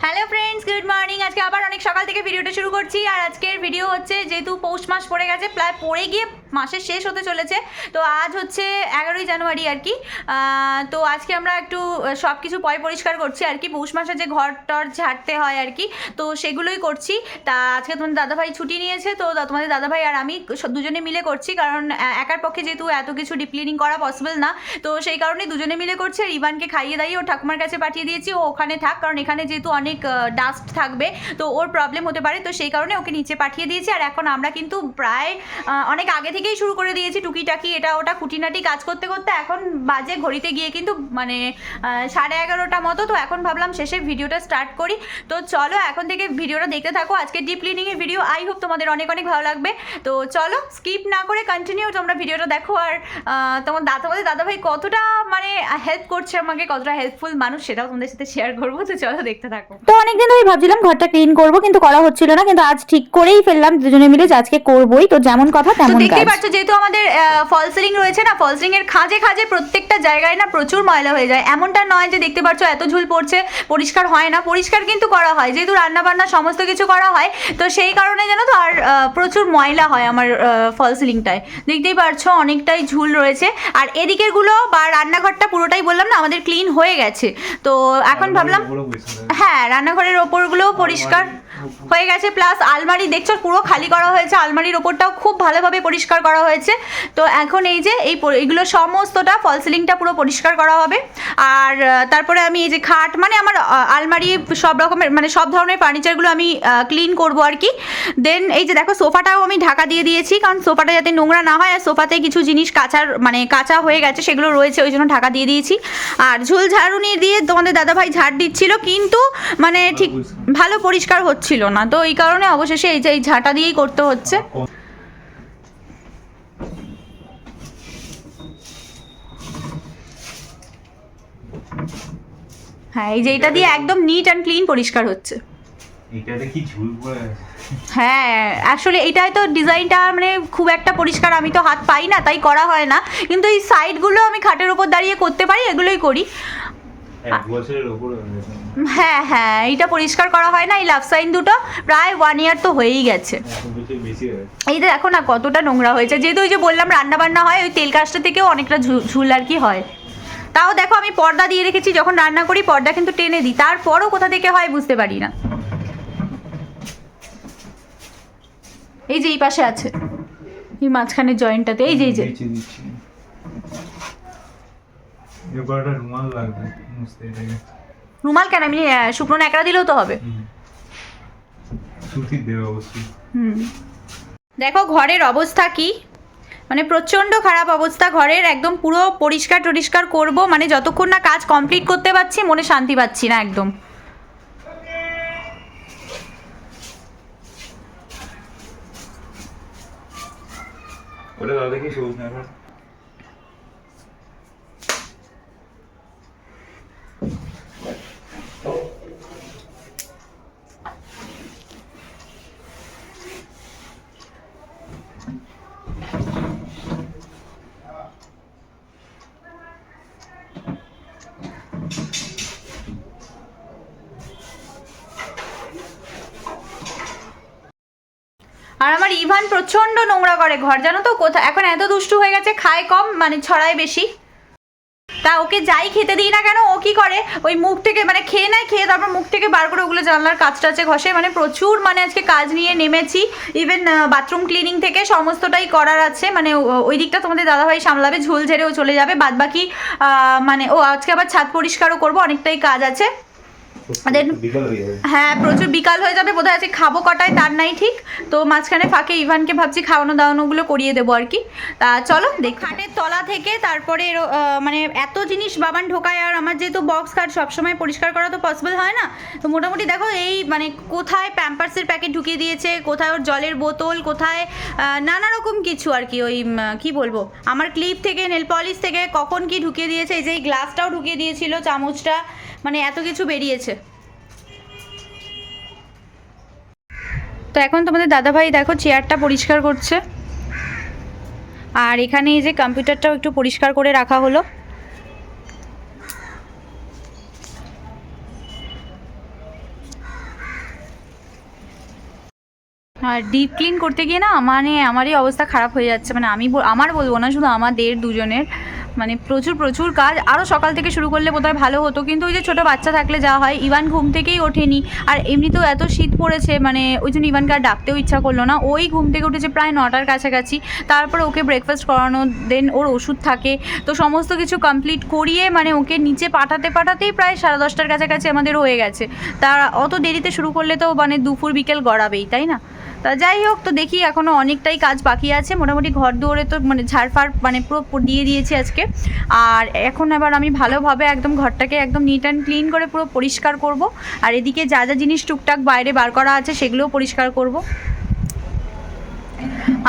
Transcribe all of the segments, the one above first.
Hello friends good morning আজকে আবার অনেক সকাল থেকে ভিডিওটা শুরু করছি। আর আজকের ভিডিও হচ্ছে যেহেতু পৌষ মাস পড়ে গেছে, প্রায় পড়ে গিয়ে মাসের শেষ হতে চলেছে। তো আজ হচ্ছে এগারোই জানুয়ারি আর কি। তো আজকে আমরা একটু সব কিছু পয় পরিষ্কার করছি আর কি। পৌষ মাসে যে ঘর টর ঝাড়তে হয় আর কি, তো সেগুলোই করছি। তা আজকে তোমাদের দাদাভাই ছুটি নিয়েছে, তো তোমাদের দাদাভাই আর আমি দুজনে মিলে করছি। কারণ একার পক্ষে যেহেতু এত কিছু ডিপ ক্লিনিং করা পসিবল না, তো সেই কারণে দুজনে মিলে করছি। আর ইভানকে খাইয়ে দাইয়ে ও ঠাকুমার কাছে পাঠিয়ে দিয়েছি। ও ওখানে থাক, কারণ এখানে যেহেতু অনেক ডাস্ট থাকবে। তো ওর প্রবলেম হতে পারে, তো সেই কারণে ওকে নিচে পাঠিয়ে দিয়েছি। আর এখন আমরা কিন্তু প্রায় অনেক আগে থেকেই শুরু করে দিয়েছি টুকিটাকি। এটা ওটা খুঁটিনাটি কাজ করতে করতে এখন বাজে, ঘড়িতে গিয়ে কিন্তু মানে সাড়ে এগারোটা মতো। তো এখন ভাবলাম শেষে ভিডিওটা স্টার্ট করি। তো চলো এখন থেকে ভিডিওটা দেখতে থাকো। আজকে ডিপ ক্লিনিংয়ের ভিডিও আই হোপ তোমাদের অনেক অনেক ভালো লাগবে। তো চলো স্কিপ না করে কন্টিনিউ তোমরা ভিডিওটা দেখো। আর তোমার দাদা তোমাদের দাদাভাই কতটা মানে হেল্প করছে আমাকে, কতটা হেল্পফুল মানুষ সেটাও তোমাদের সাথে শেয়ার করব। তো চলো দেখতে থাকো। তো অনেকদিন ধরেই ভাবছিলাম ঘরটা ক্লিন করব কিন্তু করা হচ্ছিল না কিন্তু আজ ঠিক করেই ফেললাম দুজনে মিলে যে আজকে করবই তো যেমন কথা তো তেমন দেখতেই কাজ। পাচ্ছ যেহেতু আমাদের ফল সিলিং রয়েছে না ফল সিলিং এর খাঁজে খাঁজে প্রত্যেকটা জায়গায় না প্রচুর ময়লা হয়ে যায়। এমনটা নয় যে দেখতে পাচ্ছ এত ঝুল পড়ছে পরিষ্কার হয় না পরিষ্কার কিন্তু করা হয় যেহেতু রান্না বান্না সমস্ত কিছু করা হয় তো সেই কারণে জানো তো আর আহ, প্রচুর ময়লা হয় আমার ফল সিলিংটায় দেখতেই পাচ্ছ অনেকটাই ঝুল রয়েছে আর এদিকেরগুলো বা রান্নাঘরটা পুরোটাই বললাম না আমাদের ক্লিন হয়ে গেছে। তো এখন ভাবলাম হ্যাঁ রান্নাঘরের ওপরগুলোও পরিষ্কার। হয়ে গেছে প্লাস আলমারি দেখছ পুরো খালি করা হয়েছে আলমারির ওপরটাও খুব ভালোভাবে পরিষ্কার করা হয়েছে। তো এখন এই যে এই এগুলো সমস্তটা ফল সিলিংটা পুরো পরিষ্কার করা হবে। আর তারপরে আমি এই যে খাট মানে আমার আলমারি সব রকমের মানে সব ধরনের ফার্নিচারগুলো আমি ক্লিন করব আর কি। দেন এই যে দেখো সোফাটাও আমি ঢাকা দিয়ে দিয়েছি কারণ সোফাটা যাতে নোংরা না হয় আর সোফাতে কিছু জিনিস কাচার মানে কাঁচা হয়ে গেছে সেগুলো রয়েছে ওই জন্য ঢাকা দিয়ে দিয়েছি। আর ঝুল ঝাড়ুনি দিয়ে তোমাদের দাদাভাই ঝাড় দিচ্ছিল কিন্তু মানে ঠিক ভালো পরিষ্কার। হচ্ছিল না। তো এই কারণে অবশেষে এই যে এই ঝাঁটা দিয়েই করতে হচ্ছে। হ্যাঁ এই যে এটা দিয়ে একদম নিট অ্যান্ড ক্লিন পরিষ্কার হচ্ছে। হ্যাঁ আসলে এটাই তো ডিজাইনটা মানে খুব একটা পরিষ্কার আমি তো হাত পাই না তাই করা হয় না। কিন্তু এই সাইডগুলো আমি খাটের ওপর দাঁড়িয়ে করতে পারি এগুলোই করি। এক বছরের ওপরে হয়ে। হ্যাঁ এইটা পরিষ্কার করা হয় না এই লাভ সাইন দুটো প্রায় ওয়ান ইয়ার তো হয়েই গেছে। এই যে দেখো না কতটা নোংরা হয়েছে। যেহেতু ওই যে বললাম রান্না বান্না হয় ওই তেল কাজটা থেকেও অনেকটা ঝুল আর কি হয়। তাও দেখো আমি পর্দা দিয়ে রেখেছি যখন রান্না করি পর্দা কিন্তু টেনে দিই। তারপরও কোথা থেকে হয় বুঝতে পারি না। এই যে এই পাশে আছে এই মাঝখানের জয়েন্টটাতে এই যে এই যে। রুমাল লাগবে রুমাল কেন? আমি আহ, শুকনো ন্যাকড়া দিলেও তো হবে। হুম। দেখো ঘরের অবস্থা কি? মানে প্রচণ্ড খারাপ অবস্থা। ঘরের একদম পুরো পরিষ্কার টরিষ্কার করব। মানে যতক্ষণ না কাজ কমপ্লিট করতে পারছি মনে শান্তি পাচ্ছি না একদম। ওটা দাদা কি সবুজ না আর আমার ইভান প্রচণ্ড নোংরা করে ঘর, জানো তো কোথায়? এখন এত দুষ্টু হয়ে গেছে, খায় কম মানে ছড়ায় বেশি। তা ওকে যাই খেতে দিই না কেন? ও কি করে? ওই মুখ থেকে মানে খেয়ে নেয়, খেয়ে তারপর মুখ থেকে বার করে ওগুলো জানলার কাজ টাচে ঘষে মানে প্রচুর মানে আজকে কাজ নিয়ে নেমেছি। ইভেন বাথরুম ক্লিনিং থেকে সমস্তটাই করার আছে মানে ওই দিকটা তোমাদের দাদাভাই সামলাবে, ঝুল ঝেড়েও চলে যাবে বাদ বাকি মানে ও আজকে আবার ছাদ পরিষ্কারও করব, অনেকটাই কাজ আছে। হয়ে হ্যাঁ প্রচুর বিকাল হয়ে যাবে বোধহয় আছে খাব কটায় তার নাই ঠিক। তো মাঝখানে ফাঁকে ইভানকে ভাবছি খাওয়ানো দাওয়ানোগুলো করিয়ে দেবো আর কি। তা চলো দেখ খাটের তলা থেকে তারপরে মানে এত জিনিস বাবান ঢোকায় আর আমার যেহেতু বক্স খাট সবসময় পরিষ্কার করা তো পসিবল হয় না তো মোটামুটি দেখো এই মানে কোথায় প্যাম্পার্সের প্যাকেট ঢুকিয়ে দিয়েছে কোথায় ওর জলের বোতল কোথায় নানা রকম কিছু আর কি ওই কি বলব আমার ক্লিপ থেকে নেল পলিশ থেকে কখন কি ঢুকিয়ে দিয়েছে এই যে এই গ্লাসটাও ঢুকিয়ে দিয়েছিল চামচটা মানে এত কিছু বেরিয়েছে। তো এখন তোমাদের দাদাভাই দেখো চেয়ারটা পরিষ্কার করছে। আর এখানে এই যে কম্পিউটারটাও একটু পরিষ্কার করে রাখা হলো। আর ডিপ ক্লিন করতে গিয়ে না মানে আমারই অবস্থা খারাপ হয়ে যাচ্ছে। মানে আমি আমার বলব না, শুধু আমাদের দুজনের। মানে প্রচুর প্রচুর কাজ। আরও সকাল থেকে শুরু করলে বোধহয় ভালো হতো। কিন্তু ওই যে ছোটো বাচ্চা থাকলে যা হয়, ইভান ঘুম থেকেই ওঠেনি। আর এমনিতেও এত শীত পড়েছে মানে ওই জন্য ইভানকে আর ডাকতেও ইচ্ছা করল না। ওই ঘুম থেকে উঠেছে প্রায় নটার কাছাকাছি। তারপর ওকে ব্রেকফাস্ট করানো দেন ওর ওষুধ থাকে। তো সমস্ত কিছু কমপ্লিট করিয়ে মানে ওকে নিচে পাঠাতে, পাঠাতেই প্রায় সাড়ে দশটার কাছাকাছি আমাদের হয়ে গেছে। তা অত দেরিতে শুরু করলে তো মানে দুপুর, বিকেল গড়াবেই, তাই না? তা যাই হোক, তো দেখি এখনও অনেকটাই কাজ বাকি আছে। মোটামুটি ঘর দুয়ারে তো মানে ঝাড়ফাড় মানে পুরো দিয়ে দিয়েছি আজকে। আর এখন এবার আমি ভালোভাবে একদম ঘরটাকে একদম নিট অ্যান্ড ক্লিন করে পুরো পরিষ্কার করব। আর এদিকে যা যা জিনিস টুকটাক বাইরে বার করা আছে, সেগুলোও পরিষ্কার করব।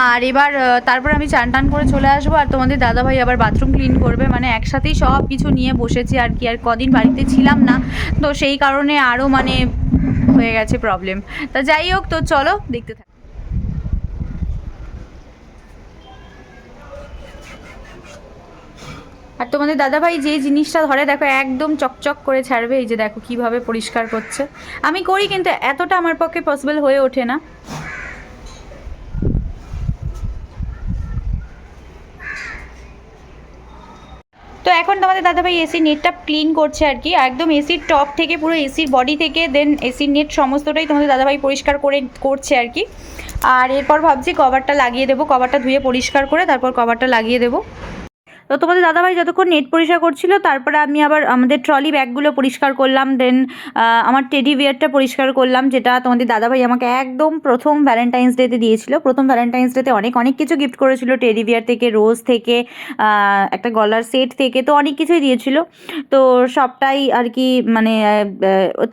আর এবার তারপর আমি চান টান করে চলে আসব। আর তোমাদের দাদাভাই আবার বাথরুম ক্লিন করবে। মানে একসাথেই সব কিছু নিয়ে বসেছি আর কি। আর কদিন বাড়িতে ছিলাম না। তো সেই কারণে আরও মানে হয়ে গেছে প্রবলেম তা যাই হোক, তো চলো দেখতে থাক। আর তোমাদের দাদাভাই যে জিনিসটা ধরে, দেখো একদম চকচক করে ছাড়বে, এই যে দেখো কীভাবে পরিষ্কার করছে। আমি করি কিন্তু এতটা আমার পক্ষে পসিবল হয়ে ওঠে না। তো এখন তোমাদের দাদাভাই এসি নেটটা ক্লিন করছে আর কি, একদম এসির টপ থেকে, পুরো এসির বডি থেকে দেন এসির নেট সমস্তটাই তোমাদের দাদাভাই পরিষ্কার করে করছে আর কি। আর এরপর ভাবছি কভারটা লাগিয়ে দেবো কভারটা ধুয়ে পরিষ্কার করে তারপর কভারটা লাগিয়ে দেবো। তো তোমাদের দাদাভাই যতক্ষণ নেট পরিষ্কার করছিল, তারপরে আমি আবার আমাদের ট্রলি ব্যাগগুলো পরিষ্কার করলাম দেন আমার টেডি বিয়ারটা পরিষ্কার করলাম, যেটা তোমাদের দাদাভাই আমাকে একদম প্রথম ভ্যালেন্টাইন্স ডেতে দিয়েছিল। প্রথম ভ্যালেন্টাইন্স ডেতে অনেক অনেক কিছু গিফট করেছিল টেডি বিয়ার থেকে রোজ থেকে একটা গলার সেট থেকে, তো অনেক কিছুই দিয়েছিল। তো সবটাই আর কি মানে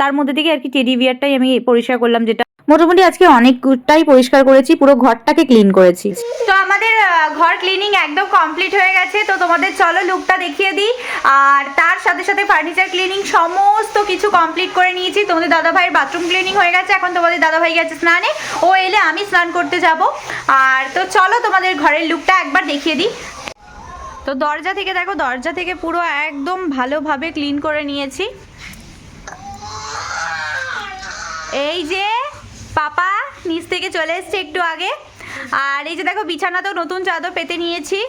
তার মধ্যে থেকে আর কি টেডি বিয়ারটাই আমি পরিষ্কার করলাম, যেটা মোটামুটি আজকে অনেকটাই পরিষ্কার করেছি, পুরো ঘরটাকে ক্লিন করেছি। তো আমাদের ঘর ক্লিনিং একদম কমপ্লিট হয়ে গেছে, তো তোমাদের চলো লুকটা দেখিয়ে দিই। আর তার সাথে সাথে ফার্নিচার ক্লিনিং সমস্ত কিছু কমপ্লিট করে নিয়েছি। তোমাদের দাদা ভাইয়ের বাথরুম ক্লিনিং হয়ে গেছে, এখন তোমাদের দাদা ভাই গেছে স্নানে। ও এলে আমি স্নান করতে যাব। আর তো চলো তোমাদের ঘরের লুকটা একবার দেখিয়ে দিই। তো দরজা থেকে দেখো, দরজা থেকে পুরো একদম ভালোভাবে ক্লিন করে নিয়েছি। এই যে পাপা নিচ থেকে চলে এসছে একটু আগে। আর এই যে দেখো বিছানা তো নতুন চাদর পেতে নিয়েছি।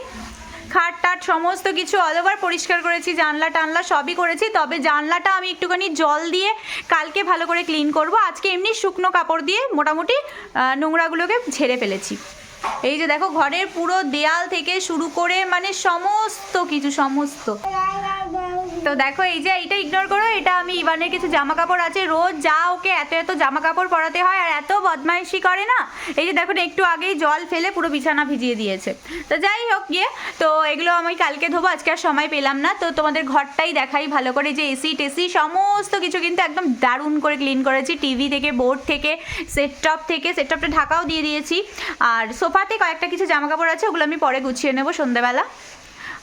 খাট টাট সমস্ত কিছু অল ওভার পরিষ্কার করেছি, জানলা টানলা সবই করেছি। তবে জানলাটা আমি একটুখানি জল দিয়ে কালকে ভালো করে ক্লিন করব। আজকে এমনি শুকনো কাপড় দিয়ে মোটামুটি নোংরাগুলোকে ঝেড়ে ফেলেছি। এই যে দেখো, ঘরের পুরো দেয়াল থেকে শুরু করে মানে সমস্ত কিছু, সমস্ত। তো দেখো, এই যে এইটা ইগনোর করো, এটা আমি ইভানের কিছু জামা কাপড় আছে। রোজ যা ওকে এত এত জামা কাপড় পরাতে হয় আর এত বদমাইশি করে না। এই যে দেখো একটু আগেই জল ফেলে পুরো বিছানা ভিজিয়ে দিয়েছে। তো যাই হোক গিয়ে, তো এগুলো আমি কালকে ধোবো, আজকে আর সময় পেলাম না। তো তোমাদের ঘরটাই দেখাই ভালো করে। যে এসি টেসি সমস্ত কিছু কিন্তু একদম দারুণ করে ক্লিন করেছি। টিভি থেকে বোর্ড থেকে সেট টপ থেকে সেট টপটা ঢাকাও দিয়ে দিয়েছি। আর সোফাতে কয়েকটা কিছু জামা কাপড় আছে, ওগুলো আমি পরে গুছিয়ে নেব সন্ধ্যেবেলা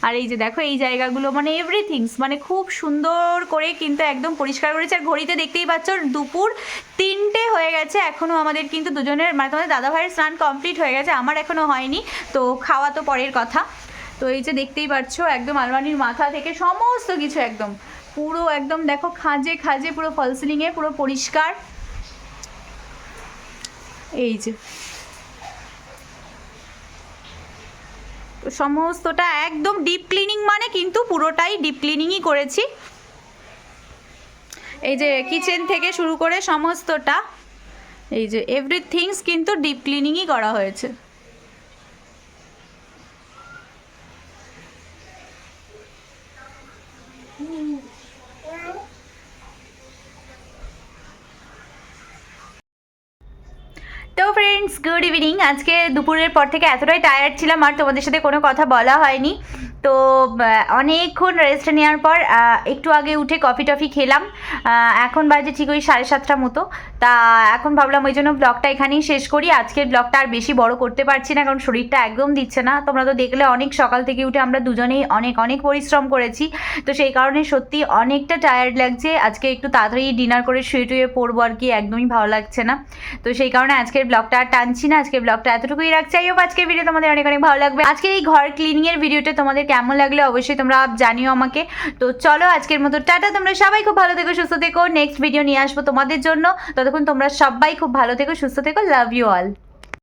আর এই যে দেখো, এই জায়গাগুলো মানে এভরিথিংস মানে খুব সুন্দর করে কিন্তু একদম পরিষ্কার করেছে। আর ঘড়িতে দেখতেই পাচ্ছ, দুপুর তিনটে হয়ে গেছে এখনও আমাদের কিন্তু দুজনের মানে তোমাদের দাদা ভাইয়ের স্নান কমপ্লিট হয়ে গেছে, আমার এখনও হয়নি, তো খাওয়া তো পরের কথা। তো এই যে দেখতেই পাচ্ছ, একদম আলমারির মাথা থেকে সমস্ত কিছু একদম, পুরো একদম দেখো খাঁজে খাঁজে, পুরো ফলসিলিংয়ে পুরো পরিষ্কার। এই যে সমস্তটা একদম ডিপ ক্লিনিং মানে কিন্তু পুরোটাই ডিপ ক্লিনিংই করেছি। এই যে কিচেন থেকে শুরু করে সমস্তটা, এই যে এভরিথিংস কিন্তু ডিপ ক্লিনিংই করা হয়েছে তো ফ্রেন্ডস গুড ইভিনিং আজকে দুপুরের পর থেকে এতটাই টায়ার্ড ছিলাম, আর তোমাদের সাথে কোনো কথা বলা হয়নি। তো অনেকক্ষণ রেস্ট নেওয়ার পর একটু আগে উঠে কফি টফি খেলাম। এখন বাজে ঠিক ওই সাড়ে সাতটা মতো। তা, এখন ভাবলাম ওই জন্য ব্লগটা এখানেই শেষ করি। আজকের ব্লগটা আর বেশি বড় করতে পারছি না, কারণ শরীরটা একদম দিচ্ছে না। তোমরা তো দেখলে অনেক সকাল থেকে উঠে আমরা দুজনেই অনেক অনেক পরিশ্রম করেছি। তো সেই কারণে সত্যি অনেকটা টায়ার্ড লাগছে। আজকে একটু তাড়াতাড়ি ডিনার করে শুয়ে টুয়ে পড়ব আর কি, একদমই ভালো লাগছে না। তো সেই কারণে আজকের ব্লগটা আর টানছি না। আজকের ব্লগটা এতটুকুই রাখছি। আই আজকের ভিডিও তোমাদের অনেক অনেক ভালো লাগবে। আজকের এই ঘর ক্লিনিং এর ভিডিওটা তোমাদের কেমন লাগলে অবশ্যই তোমরা জানিও আমাকে। তো চলো আজকের মতো, টাটা। তোমরা সবাই খুব ভালো থেকো, সুস্থ থেকো। নেক্সট ভিডিও নিয়ে আসব তোমাদের জন্য। ততক্ষণ তোমরা সবাই খুব ভালো থেকো, সুস্থ থেকো। Love you all